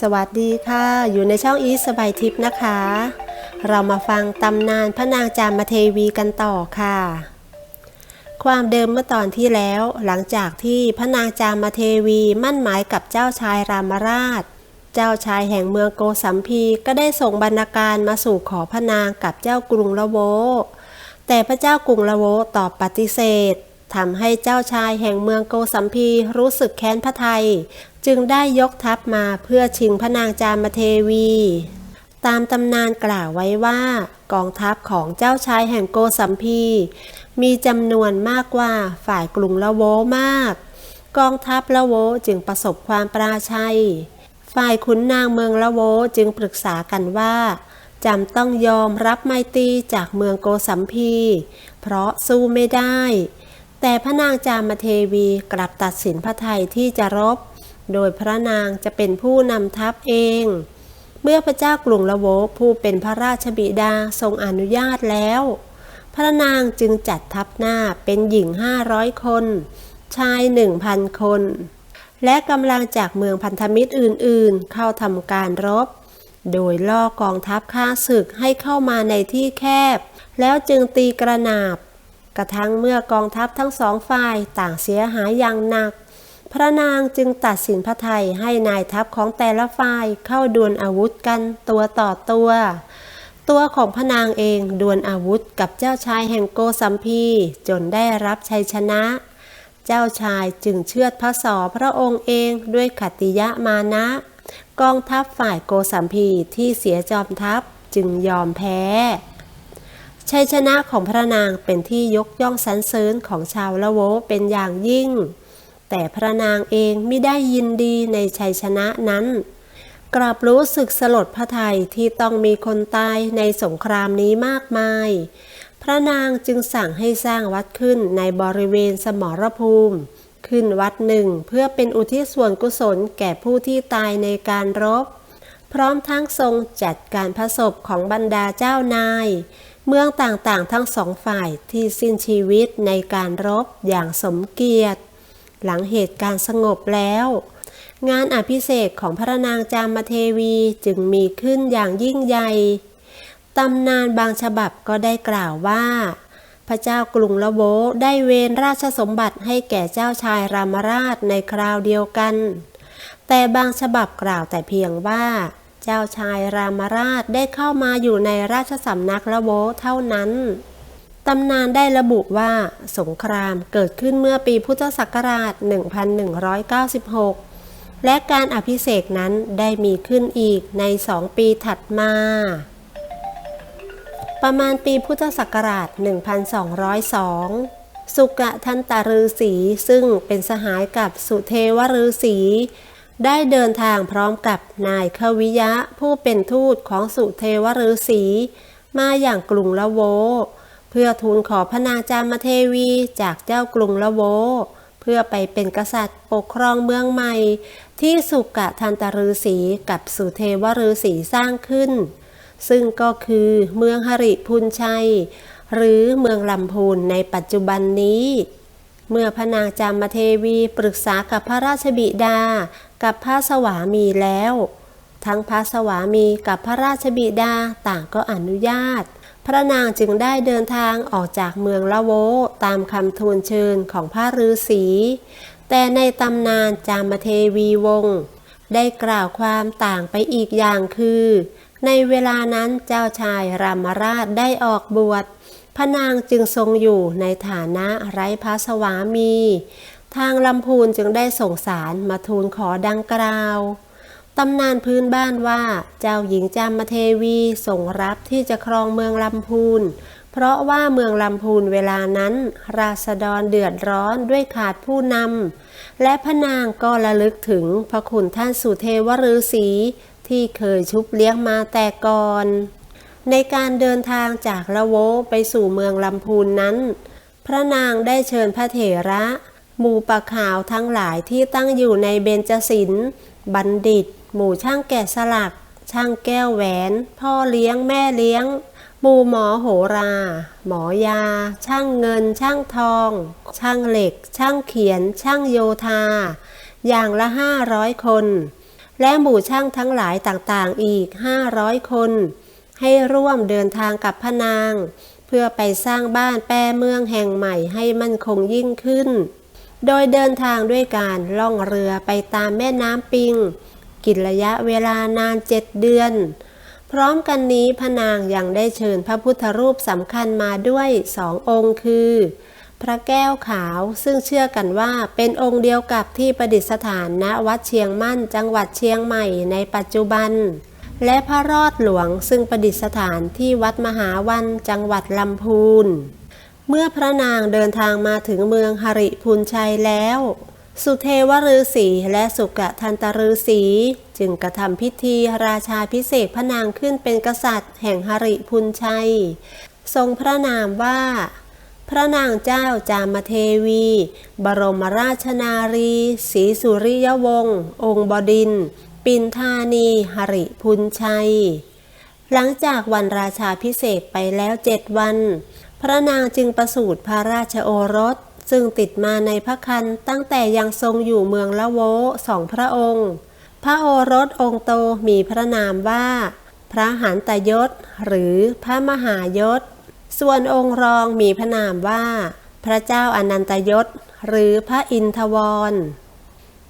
สวัสดีค่ะ อยู่ในช่องอีสบายทิพย์นะคะ เรามาฟังตำนานพระนางจามเทวีกันต่อค่ะ ความเดิมเมื่อตอนที่แล้ว หลังจากที่พระนางจามเทวีมั่นหมายกับเจ้าชายรามราช เจ้าชายแห่งเมืองโกสัมพีก็ได้ส่งบรรณาการมาสู่ขอพระนางกับเจ้ากรุงละโว แต่พระเจ้ากรุงละโวตอบปฏิเสธทำให้เจ้าชายแห่งเมืองโกสัมพีรู้สึกแค้นพระไทย จึงได้ยกทัพมาเพื่อชิงพระนางจามเทวี ตามตำนานกล่าวไว้ว่ากองทัพของเจ้าชายแห่งโกสัมพี มีจำนวนมากกว่าฝ่ายกรุงละโวมาก กองทัพละโวจึงประสบความปราชัย ฝ่ายขุนนางเมืองละโวจึงปรึกษากันว่าจำต้องยอมรับไมตรีจากเมืองโกสัมพี เพราะสู้ไม่ได้ แต่พระนางจามเทวีกลับตัดสินพระไทยที่จะรบ โดยพระนางจะเป็นผู้นำทัพเอง เมื่อพระเจ้ากรุงละโวผู้เป็นพระราชบิดาทรงอนุญาตแล้ว พระนางจึงจัดทัพหน้าเป็นหญิงห้าร้อยคน ชายหนึ่งพันคน และกำลังจากเมืองพันธมิตรอื่นๆ เข้าทำการรบ โดยล่อกองทัพข้าศึกให้เข้ามาในที่แคบ แล้วจึงตีกระนาบ กระทั่งเมื่อกองทัพทั้งสองฝ่ายต่างเสียหายอย่างหนัก พระนางจึงตัดสินพระไทยให้นายทัพของแต่ละฝ่ายเข้าดวลอาวุธกันตัวต่อตัว ตัวของพระนางเองดวลอาวุธกับเจ้าชายแห่งโกสัมพี จนได้รับชัยชนะ เจ้าชายจึงเชือดพระสอพระองค์เองด้วยขัตติยะมานะ กองทัพฝ่ายโกสัมพีที่เสียจอมทัพจึงยอมแพ้ชัยชนะของพระนางเป็นที่ยกย่องสรรเสริญของชาวละโวเป็นอย่างยิ่ง แต่พระนางเองไม่ได้ยินดีในชัยชนะนั้น กลับรู้สึกสลดพระไทยที่ต้องมีคนตายในสงครามนี้มากมาย พระนางจึงสั่งให้สร้างวัดขึ้นในบริเวณสมรภูมิ ขึ้นวัดหนึ่งเพื่อเป็นอุทิศส่วนกุศลแก่ผู้ที่ตายในการรบ พร้อมทั้งทรงจัดการพระศพของบรรดาเจ้านายเมืองต่างๆ ทั้งสองฝ่ายที่สิ้นชีวิตในการรบอย่างสมเกียรติ หลังเหตุการณ์สงบแล้ว งานอภิเษกของพระนางจามเทวีจึงมีขึ้นอย่างยิ่งใหญ่ตำนานบางฉบับก็ได้กล่าวว่า พระเจ้ากรุงละโวได้เวรราชสมบัติให้แก่เจ้าชายรามราชในคราวเดียวกัน แต่บางฉบับกล่าวแต่เพียงว่า เจ้าชายรามราชได้เข้ามาอยู่ในราชสำนักละโวเท่านั้น ตำนานได้ระบุว่าสงครามเกิดขึ้นเมื่อปีพุทธศักราช 1196 และการอภิเษกนั้นได้มีขึ้นอีกในสองปีถัดมา ประมาณปีพุทธศักราช 1202 สุกะทันตาฤาษีซึ่งเป็นสหายกับสุเทวฤาษีได้เดินทางพร้อมกับนายขวิยะผู้เป็นทูตของสุเทวฤาษีมาอย่างกรุงละโว เพื่อทูลขอพระนางจามเทวีจากเจ้ากรุงละโว เพื่อไปเป็นกษัตริย์ปกครองเมืองใหม่ ที่สุกะทันตาฤาษีกับสุเทวฤาษีสร้างขึ้น ซึ่งก็คือเมืองหริพุนชัย หรือเมืองลำพูนในปัจจุบันนี้ เมื่อพระนางจามเทวีปรึกษากับพระราชบิดา กับพระสวามีแล้ว ทั้งพระสวามีกับพระราชบิดาต่างก็อนุญาต พระนางจึงได้เดินทางออกจากเมืองละโวตามคำทูลเชิญของพระฤาษี แต่ในตำนานจามเทวีวงศ์ได้กล่าวความต่างไปอีกอย่างคือ ในเวลานั้นเจ้าชายรามราชได้ออกบวช พระนางจึงทรงอยู่ในฐานะไร้พระสวามี ทางลำพูนจึงได้ส่งสารมาทูลขอดังกล่าว ตำนานพื้นบ้านว่าเจ้าหญิงจามเทวีส่งรับที่จะครองเมืองลำพูน เพราะว่าเมืองลำพูนเวลานั้น ราษฎรเดือดร้อนด้วยขาดผู้นำ และพระนางก็ระลึกถึงพระคุณท่านสุเทวฤาษีที่เคยชุบเลี้ยงมาแต่ก่อน ในการเดินทางจากละโวไปสู่เมืองลำพูนนั้น พระนางได้เชิญพระเถระ หมู่ปะขาวทั้งหลายที่ตั้งอยู่ในเบญจศิลป์บัณฑิต หมู่ช่างแกะสลัก ช่างแก้วแหวน พ่อเลี้ยงแม่เลี้ยง หมู่หมอโหรา หมอยา ช่างเงิน ช่างทอง ช่างเหล็ก ช่างเขียน ช่างโยธา อย่างละห้าร้อยคน และหมู่ช่างทั้งหลายต่างๆอีก500คน ให้ร่วมเดินทางกับพระนาง เพื่อไปสร้างบ้านแปรเมืองแห่งใหม่ให้มั่นคงยิ่งขึ้นโดยเดินทางด้วยการล่องเรือไปตามแม่น้ำปิง กินระยะเวลานานเจ็ดเดือน พร้อมกันนี้พระนางยังได้เชิญพระพุทธรูปสำคัญมาด้วยสององค์คือ พระแก้วขาวซึ่งเชื่อกันว่าเป็นองค์เดียวกับที่ประดิษฐานณวัดเชียงมั่นจังหวัดเชียงใหม่ในปัจจุบัน และพระรอดหลวงซึ่งประดิษฐานที่วัดมหาวันจังหวัดลำพูนเมื่อพระนางเดินทางมาถึงเมืองหริพูนชัยแล้ว สุเทวฤาษีและสุกะทันตฤาษีจึงกระทำพิธีราชาพิเศษพระนางขึ้นเป็นกษัตริย์ แห่งหริพุนชัย ทรงพระนามว่า พระนางเจ้าจามเทวี บรมราชนารีศรีสุริยวงศ์องค์บดิน ปินธานีหริพุนชัย หลังจากวันราชาพิเศษไปแล้วเจ็ดวัน พระนางจึงประสูติพระราชโอรส ซึ่งติดมาในพระคันตั้งแต่ยังทรงอยู่เมืองละโวสองพระองค์ พระโอรสองค์โตมีพระนามว่า พระหันตยศ หรือพระมหายศ ส่วนองค์รองมีพระนามว่า พระเจ้าอนันตยศ หรือพระอินทวร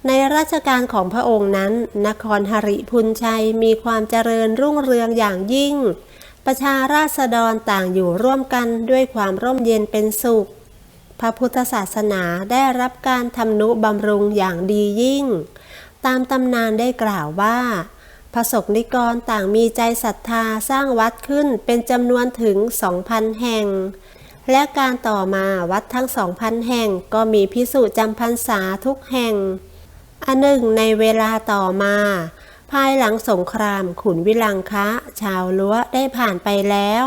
ในราชการของพระองค์นั้น นครหริพุนชัยมีความเจริญรุ่งเรืองอย่างยิ่ง ประชาราษฎรต่างอยู่ร่วมกันด้วยความร่มเย็นเป็นสุข พระพุทธศาสนาได้รับการทำนุบำรุงอย่างดียิ่ง ตามตำนานได้กล่าวว่าพระสกนิกรต่างมีใจศรัทธาสร้างวัดขึ้นเป็นจำนวนถึง 2,000 แห่ง และการต่อมาวัดทั้ง 2,000 แห่งก็มีพิสุจำพรรษาทุกแห่ง อันหนึ่งในเวลาต่อมา ภายหลังสงครามขุนวิลังคะ ชาวลัวได้ผ่านไปแล้ว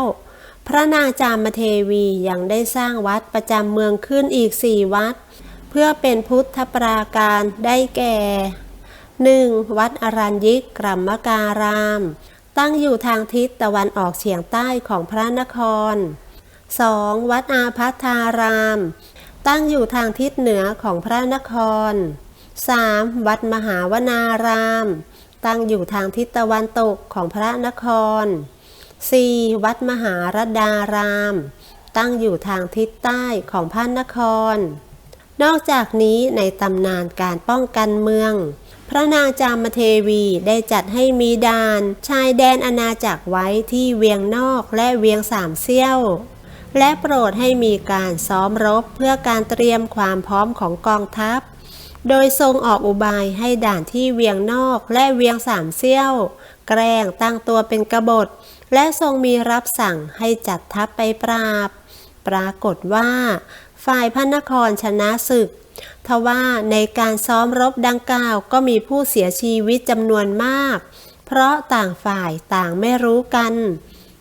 พระนางจามเทวียังได้สร้างวัดประจำเมืองขึ้นอีกสี่วัด เพื่อเป็นพุทธปราการได้แก่ 1. วัดอรัญยิกกรัมมการาม ตั้งอยู่ทางทิศตะวันออกเฉียงใต้ของพระนคร 2. วัดอาพัทาราม ตั้งอยู่ทางทิศเหนือของพระนคร 3. วัดมหาวนาราม ตั้งอยู่ทางทิศตะวันตกของพระนคร 4. วัดมหารดาราม ตั้งอยู่ทางทิศใต้ของพระนคร นอกจากนี้ในตำนานการป้องกันเมือง พระนางจามเทวีได้จัดให้มีด่าน ชายแดนอาณาจักรไว้ที่เวียงนอกและเวียงสามเซี่ยว และโปรดให้มีการซ้อมรบเพื่อการเตรียมความพร้อมของกองทัพ โดยทรงออกอุบายให้ด่านที่เวียงนอกและเวียงสามเซี่ยว แกล้งตั้งตัวเป็นกบฏ และทรงมีรับสั่งให้จัดทัพไปปราบ ปรากฏว่า ฝ่ายพระนครชนะศึก ทว่าในการซ้อมรบดังกล่าวก็มีผู้เสียชีวิตจำนวนมาก เพราะต่างฝ่ายต่างไม่รู้กัน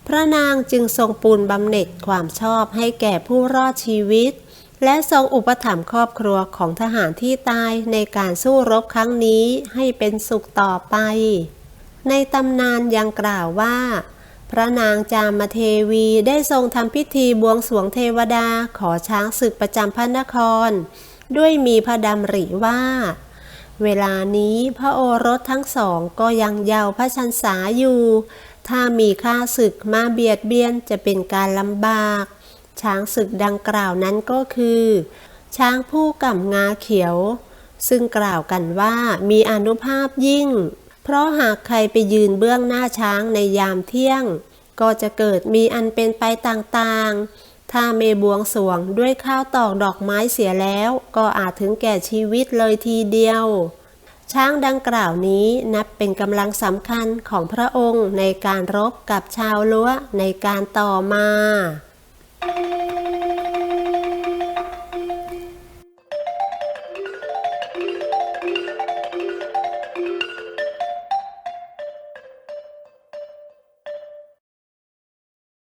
พระนางจึงทรงปูนบำเหน็จความชอบให้แก่ผู้รอดชีวิต และทรงอุปถัมภ์ครอบครัวของทหารที่ตายในการสู้รบครั้งนี้ให้เป็นสุขต่อไป ในตำนานยังกล่าวว่า พระนางจามเทวีได้ทรงทำพิธีบวงสวงเทวดาขอช้างศึกประจำพระนคร ด้วยมีพระดำริว่า เวลานี้พระโอรสทั้งสองก็ยังเยาว์พระชันษาอยู่ ถ้ามีข้าศึกมาเบียดเบียนจะเป็นการลำบาก ช้างศึกดังกล่าวนั้นก็คือ ช้างผู้ก่ำงาเขียว ซึ่งกล่าวกันว่ามีอนุภาพยิ่ง เพราะหากใครไปยืนเบื้องหน้าช้างในยามเที่ยง ก็จะเกิดมีอันเป็นไปต่างๆ ถ้าเมบวงสวงด้วยข้าวตอกดอกไม้เสียแล้ว ก็อาจถึงแก่ชีวิตเลยทีเดียว ช้างดังกล่าวนี้นับเป็นกำลังสำคัญของพระองค์ในการรบกับชาวลัวในการต่อมา